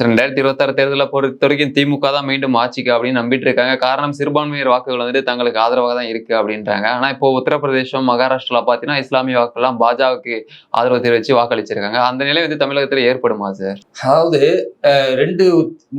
சரி ரெண்டாயிரத்தி இருபத்தாறு தேர்தலை பொறுத்த வரைக்கும் திமுக தான் மீண்டும் ஆட்சிக்கு அப்படின்னு நம்பிட்டு இருக்காங்க. காரணம் சிறுபான்மையர் வாக்குகள் வந்துட்டு தங்களுக்கு ஆதரவாக தான் இருக்கு அப்படின்றாங்க. ஆனா இப்போ உத்தரப்பிரதேசம் மகாராஷ்டிரா பார்த்தீங்கன்னா இஸ்லாமிய வாக்குலாம் பாஜகவுக்கு ஆதரவு தெரிவித்து வாக்களிச்சிருக்காங்க. அந்த நிலை வந்து தமிழகத்தில் ஏற்படுமா சார் அதாவது ரெண்டு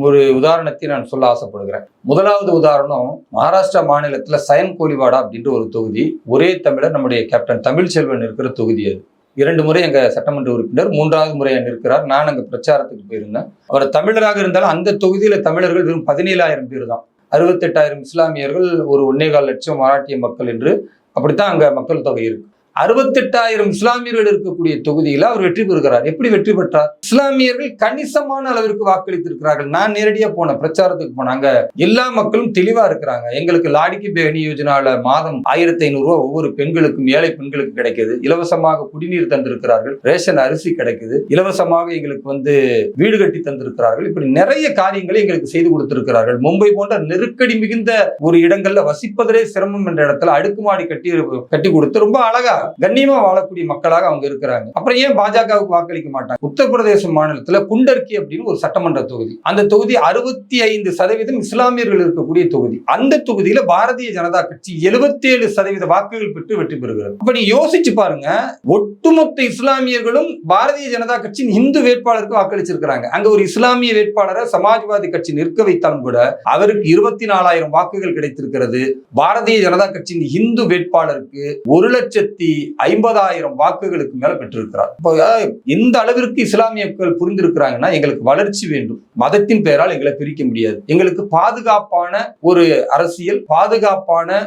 ஒரு உதாரணத்தை நான் சொல்ல ஆசைப்படுகிறேன். முதலாவது உதாரணம் மகாராஷ்டிரா மாநிலத்தில் சயன் கோலிவாடா அப்படின்ற ஒரு தொகுதி ஒரே தமிழர் நம்முடைய கேப்டன் தமிழ்ச்செல்வன் இருக்கிற தொகுதி அது. இரண்டு முறை எங்க சட்டமன்ற உறுப்பினர் மூன்றாவது முறை அங்க இருக்கிறார். நான் அங்க பிரச்சாரத்துக்கு போயிருந்தேன். அவர் தமிழராக இருந்தாலும் அந்த தொகுதியில தமிழர்கள் வெறும் பதினேழாயிரம் பேர் தான். அறுபத்தெட்டாயிரம் இஸ்லாமியர்கள் ஒரு ஒன்னேகால் லட்சம் மராட்டிய மக்கள் என்று அப்படித்தான் அங்க மக்கள் தொகை இருக்கு. அறுபத்தெட்டாயிரம் இஸ்லாமியர்கள் இருக்கக்கூடிய தொகுதியில் அவர் வெற்றி பெறுகிறார். எப்படி வெற்றி பெற்றார்? இஸ்லாமியர்கள் கணிசமான அளவிற்கு வாக்களித்திருக்கிறார்கள். நான் நேரடியாக போன பிரச்சாரத்துக்கு போனாங்க எல்லா மக்களும் தெளிவா இருக்கிறாங்க. எங்களுக்கு லாடிக்கு பேணி யோஜனால மாதம் ஆயிரத்தி ஐநூறு ரூபாய் ஒவ்வொரு பெண்களுக்கும் ஏழை பெண்களுக்கு கிடைக்குது. இலவசமாக குடிநீர் தந்திருக்கிறார்கள். ரேஷன் அரிசி கிடைக்குது. இலவசமாக எங்களுக்கு வந்து வீடு கட்டி தந்திருக்கிறார்கள். இப்படி நிறைய காரியங்களை எங்களுக்கு செய்து கொடுத்திருக்கிறார்கள். மும்பை போன்ற நெருக்கடி மிகுந்த ஒரு இடங்கள்ல வசிப்பதிலே சிரமம் என்ற இடத்துல அடுக்குமாடி கட்டி கட்டி கொடுத்து ரொம்ப அழகா கண்ணியமா வாழக்கூடிய மக்களாக அவங்க இருக்கிறாங்க. அப்புறம் ஏன் பாஜகவுக்கு வாக்களிக்க மாட்டாங்க? உத்தரப்பிரதேச மாநிலத்துல குண்டர்கி அப்படின்னு ஒரு சட்டமன்ற தொகுதி. அந்த தொகுதி அறுபத்தி ஐந்து சதவீதம் இஸ்லாமியர்கள் இருக்கக்கூடிய தொகுதி. அந்த தொகுதியில பாரதிய ஜனதா கட்சி 77% சதவீத வாக்குகள் பெற்று வெற்றி பெறுகிறது. அப்ப நீ யோசிச்சு பாருங்க. ஒட்டுமொத்த இஸ்லாமியர்களும் பாரதிய ஜனதா கட்சியின் இந்து வேட்பாளருக்கு வாக்களிச்சிருக்கிறாங்க. அங்க ஒரு இஸ்லாமிய வேட்பாளரை சமாஜ்வாதி கட்சி நிற்க வைத்தாலும் கூட அவருக்கு இருபத்தி நாலாயிரம் வாக்குகள் கிடைத்திருக்கிறது. பாரதிய ஜனதா கட்சியின் இந்து வேட்பாளருக்கு ஒரு லட்சத்தி ஐம்பதாயிரம் வாக்குகளுக்கு மேல பெற்றிருக்கிறார். இப்போ எந்த அளவிற்கு இஸ்லாமியர்கள் புரிந்திருக்கிறாங்கன்னா எங்களுக்கு வளர்ச்சி வேண்டும். மதத்தின் பெயரால் எங்களை பிரிக்க முடியாது. எங்களுக்கு பாதுகாப்பான ஒரு அரசியல் பாதுகாப்பான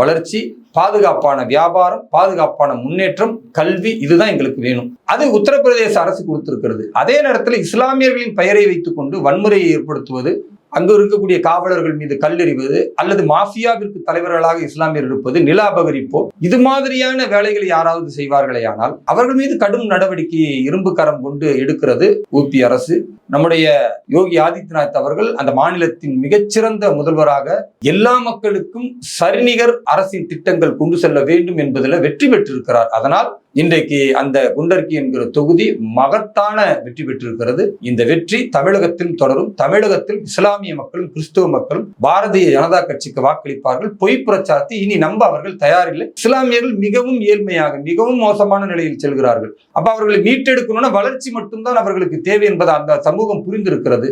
வளர்ச்சி பாதுகாப்பான வியாபாரம் பாதுகாப்பான முன்னேற்றம் கல்வி இதுதான் எங்களுக்கு வேணும். அது உத்தரப்பிரதேச அரசு கொடுத்திருக்கிறது. அதே நேரத்தில் இஸ்லாமியர்களின் பெயரை வைத்துக்கொண்டு வன்முறையை ஏற்படுத்துவது அங்கு இருக்கக்கூடிய காவலர்கள் மீது கல்லெறிவது அல்லது மாஃபியாவிற்கு தலைவர்களாக இஸ்லாமியர் இருப்பது நில அபகரிப்போ இது மாதிரியான வேலைகளை யாராவது செய்வார்களே ஆனால் அவர்கள் மீது கடும் நடவடிக்கையை இரும்பு கரம் கொண்டு எடுக்கிறது ஊபி அரசு. நம்முடைய யோகி ஆதித்யநாத் அவர்கள் அந்த மாநிலத்தின் மிகச்சிறந்த முதல்வராக எல்லா மக்களுக்கும் சரிநிகர் அரசின் திட்டங்கள் கொண்டு செல்ல வேண்டும் என்பதில் வெற்றி பெற்றிருக்கிறார். அதனால் இன்றைக்கு அந்த குண்டர்கி என்கிற தொகுதி மகத்தான வெற்றி பெற்றிருக்கிறது. இந்த வெற்றி தமிழகத்தில் தொடரும். தமிழகத்தில் இஸ்லாமிய மக்களும் கிறிஸ்துவ மக்களும் பாரதிய ஜனதா கட்சிக்கு வாக்களிப்பார்கள். பொய் பிரச்சாரத்தை இனி நம்ப அவர்கள் தயாரில்லை. இஸ்லாமியர்கள் மிகவும் ஏழ்மையாக மிகவும் மோசமான நிலையில் செல்கிறார்கள். அப்ப அவர்களை மீட்டெடுக்கணும்னா வளர்ச்சி மட்டும்தான் அவர்களுக்கு தேவை என்பதை அந்த சமூகம் புரிந்திருக்கிறது.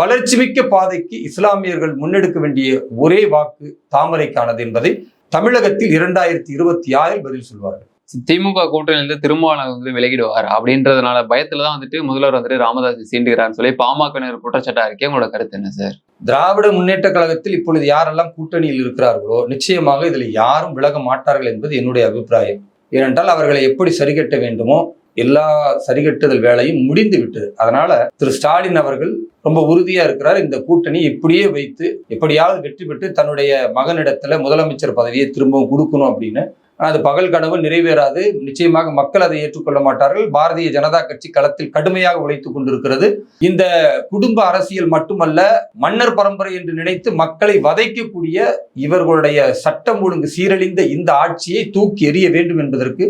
வளர்ச்சி மிக்க பாதைக்கு இஸ்லாமியர்கள் முன்னெடுக்க வேண்டிய ஒரே வாக்கு தாமரைக்கானது என்பதை தமிழகத்தில் இரண்டாயிரத்தி இருபத்தி ஆறில் பதில் சொல்வார்கள். திமுக கூட்டணியிலிருந்து திருமாவளவன் வந்து விலகிடுவார். அப்படின்றதுனால பயத்துல தான் வந்துட்டு முதல்வர் வந்துட்டு ராமதாஸ் சீண்டுகிறான்னு சொல்லி பாமகனர் குற்றச்சாட்டா இருக்கே. உங்களோட கருத்து என்ன சார்? திராவிட முன்னேற்ற கழகத்தில் இப்பொழுது யாரெல்லாம் கூட்டணியில் இருக்கிறார்களோ நிச்சயமாக இதில் யாரும் விலக மாட்டார்கள் என்பது என்னுடைய அபிப்பிராயம். ஏனென்றால் அவர்களை எப்படி சரிகட்ட வேண்டுமோ எல்லா சரிகட்டுதல் வேலையும் முடிந்து விட்டது. அதனால திரு ஸ்டாலின் அவர்கள் ரொம்ப உறுதியா இருக்கிறார். இந்த கூட்டணி இப்படியே வைத்து எப்படியாவது வெற்றி பெற்று தன்னுடைய மகனிடத்துல முதலமைச்சர் பதவியை திரும்பவும் கொடுக்கணும் அப்படின்னு. ஆனால் அது பகல் கனவு நிறைவேறாது. நிச்சயமாக மக்கள் அதை ஏற்றுக்கொள்ள மாட்டார்கள். பாரதிய ஜனதா கட்சி களத்தில் கடுமையாக உழைத்துக் கொண்டிருக்கிறது. இந்த குடும்ப அரசியல் மட்டுமல்ல மன்னர் பரம்பரை என்று நினைத்து மக்களை வதைக்கக்கூடிய இவர்களுடைய சட்டம் ஒழுங்கு சீரழிந்த இந்த ஆட்சியை தூக்கி எறிய வேண்டும் என்பதற்கு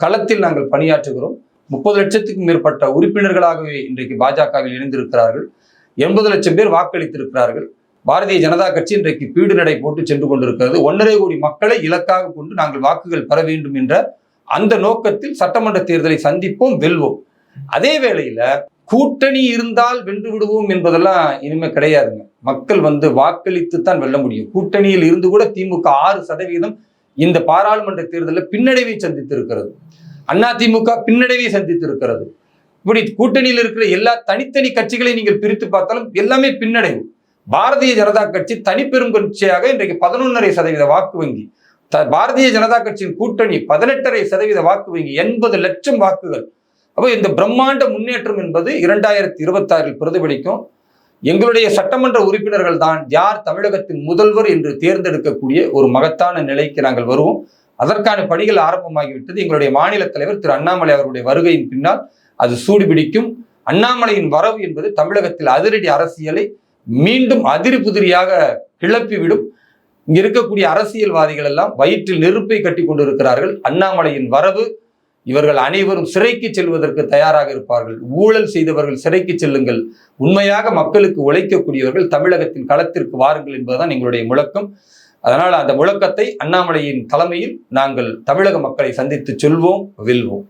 களத்தில் நாங்கள் பணியாற்றுகிறோம். முப்பது லட்சத்துக்கும் மேற்பட்ட உறுப்பினர்களாகவே இன்றைக்கு பாஜகவில் இணைந்திருக்கிறார்கள். எண்பது லட்சம் பேர் வாக்களித்திருக்கிறார்கள். பாரதிய ஜனதா கட்சி இன்றைக்கு பீடு நடை போட்டு சென்று கொண்டிருக்கிறது. ஒன்றரை கோடி மக்களை இலக்காக கொண்டு நாங்கள் வாக்குகள் பெற வேண்டும் என்ற அந்த நோக்கத்தில் சட்டமன்ற தேர்தலை சந்திப்போம் வெல்வோம். அதே வேளையில கூட்டணி இருந்தால் வென்று விடுவோம் என்பதெல்லாம் இனிமே கிடையாதுங்க. மக்கள் வந்து வாக்களித்து தான் வெல்ல முடியும். கூட்டணியில் இருந்து கூட திமுக ஆறு சதவீதம் இந்த பாராளுமன்ற தேர்தலில் பின்னடைவை சந்தித்திருக்கிறது. இருக்கிறது திமுக பின்னடைவை சந்தித்திருக்கிறது. இப்படி கூட்டணியில் இருக்கிற எல்லா தனித்தனி கட்சிகளை நீங்கள் பிரித்து பார்த்தாலும் எல்லாமே பின்னடைவு. பாரதிய ஜனதா கட்சி தனிப்பெரும் கட்சியாக இன்றைக்கு பதினொன்றரை சதவீத வாக்கு வங்கி த பாரதிய ஜனதா கட்சியின் கூட்டணி பதினெட்டரை சதவீத வாக்கு வங்கி எண்பது லட்சம் வாக்குகள். அப்போ இந்த பிரம்மாண்ட முன்னேற்றம் என்பது இரண்டாயிரத்தி இருபத்தாறில் பிரதிபலிக்கும். எங்களுடைய சட்டமன்ற உறுப்பினர்கள் தான் யார் தமிழகத்தின் முதல்வர் என்று தேர்ந்தெடுக்கக்கூடிய ஒரு மகத்தான நிலைக்கு நாங்கள் வருவோம். அதற்கான பணிகள் ஆரம்பமாகிவிட்டது. எங்களுடைய மாநில தலைவர் திரு அண்ணாமலை அவருடைய வருகையின் பின்னால் அது சூடுபிடிக்கும். அண்ணாமலையின் வரவு என்பது தமிழகத்தில் அதிரடி அரசியலை மீண்டும் அதிரி புதிரியாக கிளப்பிவிடும். இங்க இருக்கக்கூடிய அரசியல்வாதிகள் எல்லாம் வயிற்றில் நெருப்பை கட்டி கொண்டிருக்கிறார்கள். அண்ணாமலையின் வரவு இவர்கள் அனைவரும் சிறைக்கு செல்வதற்கு தயாராக இருப்பார்கள். ஊழல் செய்தவர்கள் சிறைக்கு செல்லுங்கள். உண்மையாக மக்களுக்கு உழைக்கக்கூடியவர்கள் தமிழகத்தின் களத்திற்கு வாருங்கள் என்பதுதான் எங்களுடைய முழக்கம். அதனால் அந்த முழக்கத்தை அண்ணாமலையின் தலைமையில் நாங்கள் தமிழக மக்களை சந்தித்து சொல்வோம் வெல்வோம்.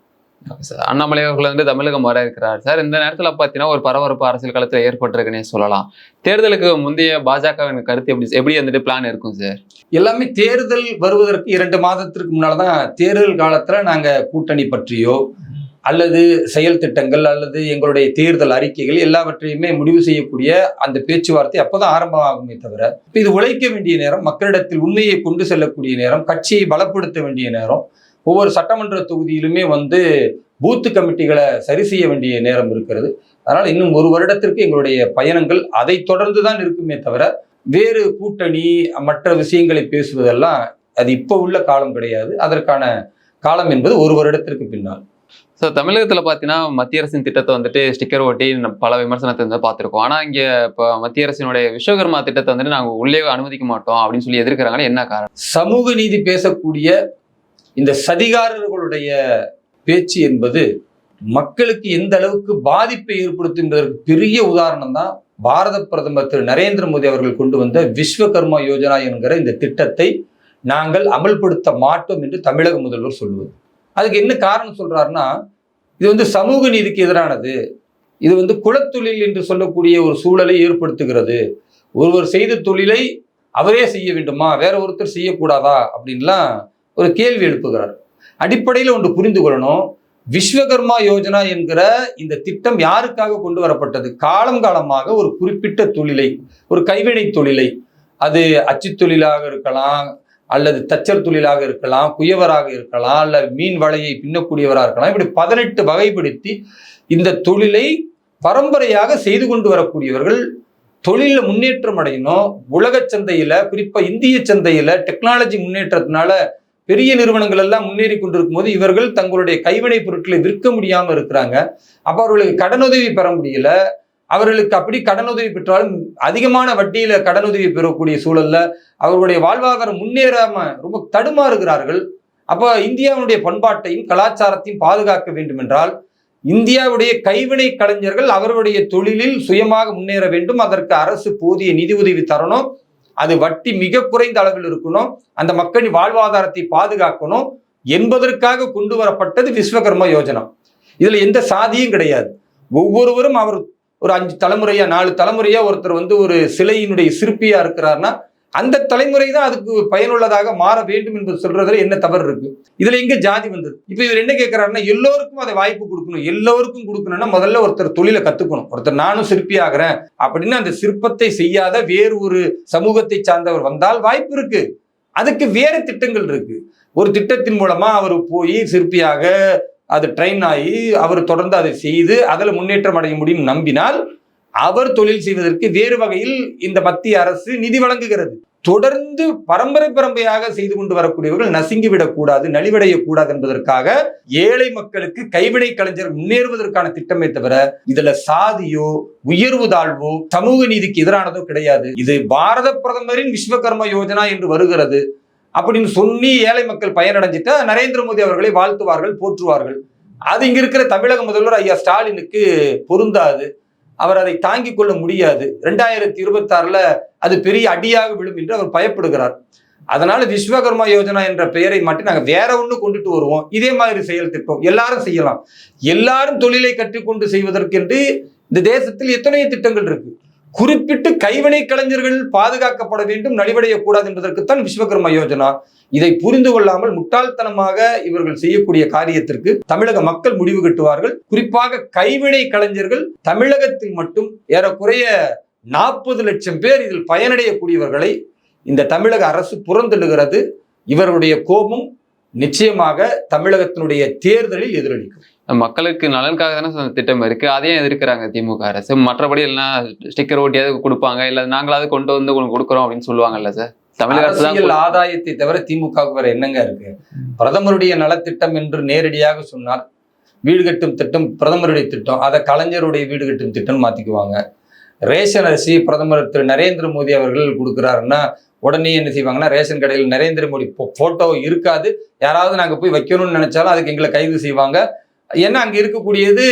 சார். அண்ணாமலை அவர்கள் வந்து தமிழகம் வர இருக்கிறார். சார் இந்த நேரத்துல பாத்தீங்கன்னா ஒரு பரபரப்பு அரசியல் களத்துல ஏற்பட்டிருக்குன்னே சொல்லலாம். தேர்தலுக்கு முந்தைய பாஜகவின் கருத்து எப்படி எப்படி வந்துட்டு பிளான் இருக்கும் சார்? எல்லாமே தேர்தல் வருவதற்கு இரண்டு மாதத்திற்கு முன்னால்தான் தேர்தல் காலத்துல நாங்க கூட்டணி பற்றியோ அல்லது செயல் திட்டங்கள் அல்லது எங்களுடைய தேர்தல் அறிக்கைகள் எல்லாவற்றையுமே முடிவு செய்யக்கூடிய அந்த பேச்சுவார்த்தை அப்போதான் ஆரம்பமாகுமே தவிர இது உழைக்க வேண்டிய நேரம் மக்களிடத்தில் உண்மையை கொண்டு செல்லக்கூடிய நேரம் கட்சியை பலப்படுத்த வேண்டிய நேரம் ஒவ்வொரு சட்டமன்ற தொகுதியிலுமே வந்து பூத்து கமிட்டிகளை சரி செய்ய வேண்டிய நேரம் இருக்கிறது. அதனால் இன்னும் ஒரு வருடத்திற்கு எங்களுடைய பயணங்கள் அதை தொடர்ந்து தான் இருக்குமே தவிர வேறு கூட்டணி மற்ற விஷயங்களை பேசுவதெல்லாம் அது இப்போ உள்ள காலம் கிடையாது. அதற்கான காலம் என்பது ஒரு வருடத்திற்கு பின்னால். ஸோ தமிழகத்தில் பார்த்தீங்கன்னா மத்திய அரசின் திட்டத்தை வந்துட்டு ஸ்டிக்கர் ஒட்டி பல விமர்சனத்தை வந்து பார்த்துருக்கோம். ஆனால் இங்கே இப்போ மத்திய அரசினுடைய விஸ்வகர்மா திட்டத்தை வந்துட்டு நாங்கள் உள்ளே அனுமதிக்க மாட்டோம் அப்படின்னு சொல்லி எதிர்க்கிறாங்கன்னா என்ன காரணம்? சமூக நீதி பேசக்கூடிய இந்த சதிகாரர்களுடைய பேச்சு என்பது மக்களுக்கு எந்த அளவுக்கு பாதிப்பை ஏற்படுத்தும் என்பதற்கு பெரிய உதாரணம் தான் பாரத பிரதமர் திரு நரேந்திர மோடி அவர்கள் கொண்டு வந்த விஸ்வகர்மா யோஜனா என்கிற இந்த திட்டத்தை நாங்கள் அமல்படுத்த மாட்டோம் என்று தமிழக முதல்வர் சொல்லுவது. அதுக்கு என்ன காரணம் சொல்கிறாருன்னா இது வந்து சமூக நீதிக்கு எதிரானது. இது வந்து குலத்தொழில் என்று சொல்லக்கூடிய ஒரு சூழலை ஏற்படுத்துகிறது. ஒருவர் செய்த தொழிலை அவரே செய்ய வேண்டுமா? வேற ஒருத்தர் செய்யக்கூடாதா? அப்படின்லாம் ஒரு கேள்வி எழுப்புகிறார். அடிப்படையில் ஒன்று புரிந்து கொள்ளணும். விஸ்வகர்மா யோஜனா என்கிற இந்த திட்டம் யாருக்காக கொண்டு வரப்பட்டது? காலம் காலமாக ஒரு குறிப்பிட்ட தொழிலை ஒரு கைவினை தொழிலை. அது அச்சு தொழிலாக இருக்கலாம் அல்லது தச்சர் தொழிலாக இருக்கலாம் குயவராக இருக்கலாம் அல்ல மீன் வலையை பின்னக்கூடியவராக இருக்கலாம். இப்படி பதினெட்டு வகைப்படுத்தி இந்த தொழிலை பரம்பரையாக செய்து கொண்டு வரக்கூடியவர்கள் தொழிலில் முன்னேற்றம் அடையணும். உலக சந்தையில் குறிப்பாக இந்திய சந்தையில் டெக்னாலஜி முன்னேற்றத்தினால பெரிய நிறுவனங்கள் எல்லாம் முன்னேறி கொண்டிருக்கும் போது இவர்கள் தங்களுடைய கைவினைப் பொருட்களை விற்க முடியாமல் இருக்கிறாங்க. அப்போ அவர்களுக்கு கடனுதவி பெற முடியல. அவர்களுக்கு அப்படி கடனுதவி பெற்றாலும் அதிகமான வட்டியில கடனுதவி பெறக்கூடிய சூழல்ல அவர்களுடைய வாழ்வாதாரம் முன்னேறாம ரொம்ப தடுமாறுகிறார்கள். அப்போ இந்தியாவுடைய பண்பாட்டையும் கலாச்சாரத்தையும் பாதுகாக்க வேண்டும் என்றால் இந்தியாவுடைய கைவினை கலைஞர்கள் அவர்களுடைய தொழிலில் சுயமாக முன்னேற வேண்டும். அதற்கு அரசு போதிய நிதி உதவி தரணும். அது வட்டி மிக குறைந்த அளவில் இருக்கணும். அந்த மக்களின் வாழ்வாதாரத்தை பாதுகாக்கணும். என்பதற்காக கொண்டு வரப்பட்டது விஸ்வகர்மா யோஜனா. இதுல எந்த சாதியும் கிடையாது. ஒவ்வொருவரும் அவர் ஒரு அஞ்சு தலைமுறையா நாலு தலைமுறையா ஒருத்தர் வந்து ஒரு சிலையினுடைய சிற்பியா இருக்கிறார்னா அந்த தலைமுறை தான் அதுக்கு பயனுள்ளதாக மாற வேண்டும் என்று சொல்றதுல என்ன தவறு இருக்கு? இதுல எங்க ஜாதி வந்தது? இப்ப இவர் என்ன கேட்கிறாருன்னா எல்லோருக்கும் அதை வாய்ப்பு கொடுக்கணும். எல்லோருக்கும் கொடுக்கணும்னா முதல்ல ஒருத்தர் தொழிலை கத்துக்கணும். ஒருத்தர் நானும் சிற்பி ஆகிறேன் அப்படின்னு அந்த சிற்பத்தை செய்யாத வேறு ஒரு சமூகத்தை சார்ந்தவர் வந்தால் வாய்ப்பு இருக்கு. அதுக்கு வேறு திட்டங்கள் இருக்கு. ஒரு திட்டத்தின் மூலமா அவர் போய் சிற்பியாக அது ட்ரெயின் ஆகி அவர் தொடர்ந்து அதை செய்து அதில் முன்னேற்றம் அடைய முடியும் நம்பினால் அவர் தொழில் செய்வதற்கு வேறு வகையில் இந்த மத்திய அரசு நிதி வழங்குகிறது. தொடர்ந்து பரம்பரை பரம்பரையாக செய்து கொண்டு வரக்கூடியவர்கள் நசுங்கி விடக்கூடாது நலிவடையக்கூடாது என்பதற்காக ஏழை மக்களுக்கு கைவினை கலைஞர் முன்னேறுவதற்கான திட்டமே தவிர இதுல சாதியோ உயர்வு தாழ்வோ சமூக நீதிக்கு எதிரானதோ கிடையாது. இது பாரத பிரதமரின் விஸ்வகர்ம யோஜனா என்று வருகிறது. அப்படின்னு சொல்லி ஏழை மக்கள் பயனடைஞ்சிட்டா நரேந்திர மோடி அவர்களை வாழ்த்துவார்கள் போற்றுவார்கள். அது இங்க இருக்கிற தமிழக முதல்வர் ஐயா ஸ்டாலினுக்கு பொருந்தாது. அவர் அதை தாங்கிக் கொள்ள முடியாது. ரெண்டாயிரத்தி இருபத்தி ஆறுல அது பெரிய அடியாக விடும் என்று அவர் பயப்படுகிறார். அதனால விஸ்வகர்மா யோஜனா என்ற பெயரை மட்டும் நாங்கள் வேற ஒன்று கொண்டுட்டு வருவோம். இதே மாதிரி செயல் திட்டம் எல்லாரும் செய்யலாம். எல்லாரும் தொழிலை கற்றுக்கொண்டு செய்வதற்கென்று இந்த தேசத்தில் எத்தனையோ திட்டங்கள் இருக்கு. குறிப்பிட்டு கைவினை கலைஞர்கள் பாதுகாக்கப்பட வேண்டும் நலிவடையக்கூடாது என்பதற்குத்தான் விஸ்வகர்மா யோஜனா. இதை புரிந்து கொள்ளாமல் முட்டாள்தனமாக இவர்கள் செய்யக்கூடிய காரியத்திற்கு தமிழக மக்கள் முடிவு கட்டுவார்கள். குறிப்பாக கைவினை கலைஞர்கள் தமிழகத்தில் மட்டும் ஏறக்குறைய நாற்பது லட்சம் பேர் இதில் பயனடையக்கூடியவர்களை இந்த தமிழக அரசு புறந்தள்ளுகிறது. இவருடைய கோபம் நிச்சயமாக தமிழகத்தினுடைய தேர்தலில் எதிரொலிக்கும். மக்களுக்கு நலனுக்காக தானே அந்த திட்டம் இருக்கு. அதையும் எதிர்க்கிறாங்க திமுக அரசு. மற்றபடி எல்லாம் ஸ்டிக்கர் ஒட்டியாவது கொடுப்பாங்க. இல்ல நாங்களாவது கொண்டு வந்து உங்களுக்கு கொடுக்குறோம் அப்படின்னு சொல்லுவாங்கல்ல சார்? தமிழக அரசியல் ஆதாயத்தை தவிர திமுகவுக்கு வேற என்னங்க இருக்கு? பிரதமருடைய நலத்திட்டம் என்று நேரடியாக சொன்னால் வீடு கட்டும் திட்டம் பிரதமருடைய திட்டம். அதை கலைஞருடைய வீடு கட்டும் திட்டம் மாத்திக்குவாங்க. ரேஷன் அரிசி பிரதமர் திரு நரேந்திர மோடி அவர்கள் கொடுக்கிறாருன்னா உடனே என்ன செய்வாங்கன்னா ரேஷன் கடையில் நரேந்திர மோடி போட்டோ இருக்காது. யாராவது நாங்க போய் வைக்கணும்னு நினைச்சாலும் அதுக்கு எங்களை கைது செய்வாங்க. ஏன்னா அங்கே இருக்கக்கூடியது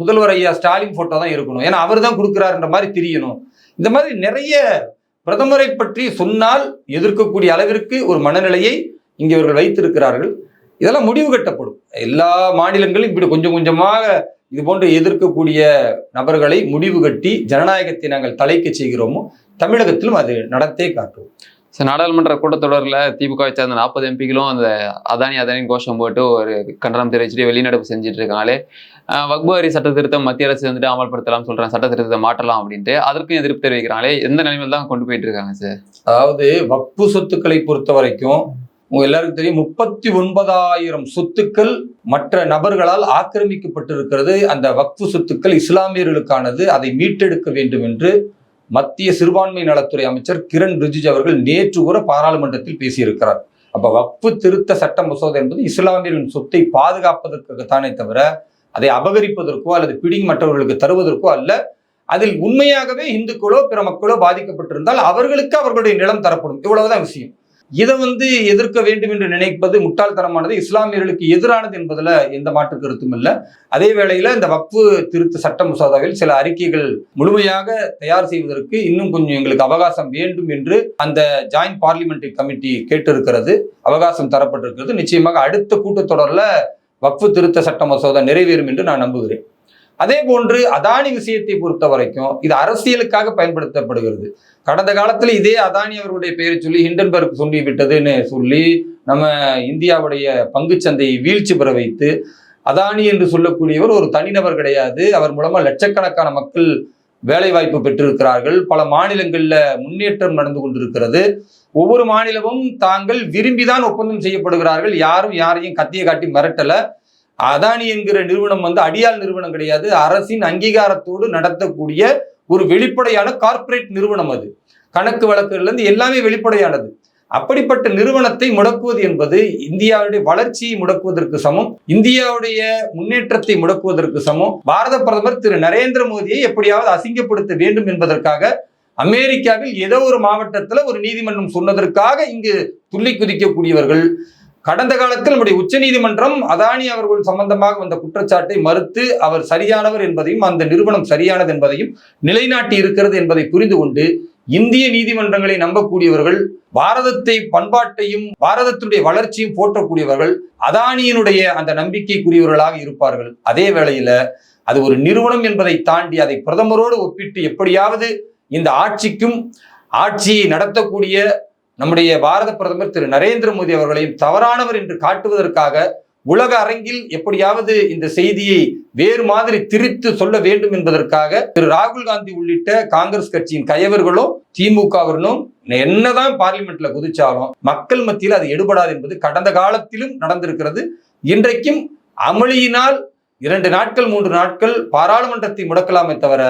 முதல்வர் ஐயா ஸ்டாலின் ஃபோட்டோ தான் இருக்கணும் ஏன்னா அவர் தான் கொடுக்குறாருன்ற மாதிரி தெரியணும். இந்த மாதிரி நிறைய பிரதமரை பற்றி சொன்னால் எதிர்க்கக்கூடிய அளவிற்கு ஒரு மனநிலையை இங்கே இவர்கள் வைத்திருக்கிறார்கள். இதெல்லாம் முடிவு கட்டப்படும். எல்லா மாநிலங்களும் இப்படி கொஞ்சம் கொஞ்சமாக இது போன்று எதிர்க்கக்கூடிய நபர்களை முடிவு கட்டி ஜனநாயகத்தை நாங்கள் தலைக்க செய்கிறோமோ தமிழகத்திலும் அது நடத்தே காட்டும். ஸோ நாடாளுமன்ற கூட்டத்தொடரில் திமுகவை சேர்ந்த நாற்பது எம்பிகளும் அந்த அதானி அதானி கோஷம் போட்டு ஒரு கண்டனம் தெரிவிச்சுட்டு வெளிநடப்பு செஞ்சுட்டு இருக்காங்களே. அஹ் சட்ட திருத்தம் மத்திய அரசு வந்துட்டு அமல்படுத்தலாம் சொல்கிறேன் சட்ட திருத்தத்தை மாற்றலாம் அப்படின்ட்டு அதற்கும் எதிர்ப்பு தெரிவிக்கிறாங்களே. எந்த நிலைமையில் தான் கொண்டு போயிட்டு இருக்காங்க சார் அதாவது வக்பு சொத்துக்களை பொறுத்த வரைக்கும் உங்க எல்லாருக்கும் தெரியும் முப்பத்தி ஒன்பதாயிரம் சொத்துக்கள் மற்ற நபர்களால் ஆக்கிரமிக்கப்பட்டிருக்கிறது. அந்த வக்பு சொத்துக்கள் இஸ்லாமியர்களுக்கானது. அதை மீட்டெடுக்க வேண்டும் என்று மத்திய சிறுபான்மை நலத்துறை அமைச்சர் கிரண் ரிஜிஜு அவர்கள் நேற்று கூட பாராளுமன்றத்தில் பேசியிருக்கிறார். அப்ப வப்பு திருத்த சட்ட மசோதா என்பது இஸ்லாமியர்களின் சொத்தை பாதுகாப்பதற்காகத்தானே தவிர அதை அபகரிப்பதற்கோ அல்லது பிடிங் மற்றவர்களுக்கு தருவதற்கோ அல்ல. அதில் உண்மையாகவே இந்துக்களோ பிற மக்களோ பாதிக்கப்பட்டிருந்தால் அவர்களுக்கு அவர்களுடைய நிலம் தரப்படும். இவ்வளவுதான் விஷயம். இதை வந்து எதிர்க்க வேண்டும் என்று நினைப்பது முட்டாள்தனமானது. இஸ்லாமியர்களுக்கு எதிரானது என்பதில் எந்த மாற்று கருத்தும் இல்லை. அதே வேளையில் இந்த வக்ஃபு திருத்த சட்ட மசோதாவில் சில அறிக்கைகள் முழுமையாக தயார் செய்வதற்கு இன்னும் கொஞ்சம் எங்களுக்கு அவகாசம் வேண்டும் என்று அந்த ஜாயிண்ட் பார்லிமெண்டரி கமிட்டி கேட்டிருக்கிறது. அவகாசம் தரப்பட்டிருக்கிறது. நிச்சயமாக அடுத்த கூட்டத்தொடரில் வக்ஃபு திருத்த சட்ட மசோதா நிறைவேறும் என்று நான் நம்புகிறேன். அதே போன்று அதானி விஷயத்தை பொறுத்த வரைக்கும் இது அரசியலுக்காக பயன்படுத்தப்படுகிறது. கடந்த காலத்தில் இதே அதானி அவருடைய பெயரை சொல்லி ஹிண்டன்பர்க் சொல்லி விட்டதுன்னு சொல்லி நம்ம இந்தியாவுடைய பங்குச்சந்தையை வீழ்ச்சி பெற வைத்து அதானி என்று சொல்லக்கூடியவர் ஒரு தனிநபர் கிடையாது. அவர் மூலமா லட்சக்கணக்கான மக்கள் வேலை வாய்ப்பு பெற்றிருக்கிறார்கள். பல மாநிலங்களில் முன்னேற்றம் நடந்து கொண்டிருக்கிறது. ஒவ்வொரு மாநிலமும் தாங்கள் விரும்பிதான் ஒப்பந்தம் செய்யப்படுகிறார்கள். யாரும் யாரையும் கத்தியை காட்டி மிரட்டல. அதானி என்கிற நிறுவனம் வந்து அடியாள் நிறுவனம் கிடையாது. அரசின் அங்கீகாரத்தோடு நடத்தக்கூடிய ஒரு வெளிப்படையான கார்ப்பரேட் நிறுவனம் அது. கணக்கு வழக்குகள்ல இருந்து எல்லாமே வெளிப்படையானது. அப்படிப்பட்ட நிறுவனத்தை முடக்குவது என்பது இந்தியாவுடைய வளர்ச்சியை முடக்குவதற்கு சமம். இந்தியாவுடைய முன்னேற்றத்தை முடக்குவதற்கு சமம். பாரத பிரதமர் திரு நரேந்திர மோடியை எப்படியாவது அசிங்கப்படுத்த வேண்டும் என்பதற்காக அமெரிக்காவில் ஏதோ ஒரு மாவட்டத்துல ஒரு நீதிமன்றம் சொன்னதற்காக இங்கு துள்ளி குதிக்கக்கூடியவர்கள். கடந்த காலத்தில் நம்முடைய உச்சநீதிமன்றம் அதானி அவர்கள் சம்பந்தமாக வந்த குற்றச்சாட்டை மறுத்து அவர் சரியானவர் என்பதையும் அந்த நிறுவனம் சரியானது என்பதையும் நிலைநாட்டி இருக்கிறது என்பதை புரிந்து கொண்டு இந்திய நீதிமன்றங்களை நம்பக்கூடியவர்கள் பாரதத்தை பண்பாட்டையும் பாரதத்தினுடைய வளர்ச்சியும் போற்றக்கூடியவர்கள் அதானியினுடைய அந்த நம்பிக்கைக்குரியவர்களாக இருப்பார்கள். அதே வேளையில அது ஒரு நிறுவனம் என்பதை தாண்டி அதை பிரதமரோடு ஒப்பிட்டு எப்படியாவது இந்த ஆட்சிக்கும் ஆட்சியை நடத்தக்கூடிய நம்முடைய பாரத பிரதமர் திரு நரேந்திர மோடி அவர்களையும் தவறானவர் என்று காட்டுவதற்காக உலக அரங்கில் எப்படியாவது இந்த செய்தியை வேறு மாதிரி திரித்து சொல்ல வேண்டும் என்பதற்காக திரு ராகுல் காந்தி உள்ளிட்ட காங்கிரஸ் கட்சியின் கயவர்களும் திமுகவர்களும் என்னதான் பார்லிமெண்ட்ல குதிச்சாலும் மக்கள் மத்தியில் அது எடுபடாது என்பது கடந்த காலத்திலும் நடந்திருக்கிறது. இன்றைக்கும் அமளியினால் இரண்டு நாட்கள் மூன்று நாட்கள் பாராளுமன்றத்தை முடக்கலாமே தவிர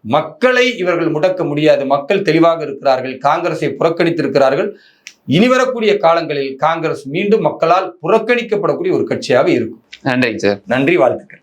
மக்களை இவர்கள் முடக்க முடியாது. மக்கள் தெளிவாக இருக்கிறார்கள். காங்கிரஸை புறக்கணித்திருக்கிறார்கள். இனி வரக்கூடிய காலங்களில் காங்கிரஸ் மீண்டும் மக்களால் புறக்கணிக்கப்படக்கூடிய ஒரு கட்சியாக இருக்கும். நன்றிங்க சார் நன்றி வாழ்த்துக்கள்.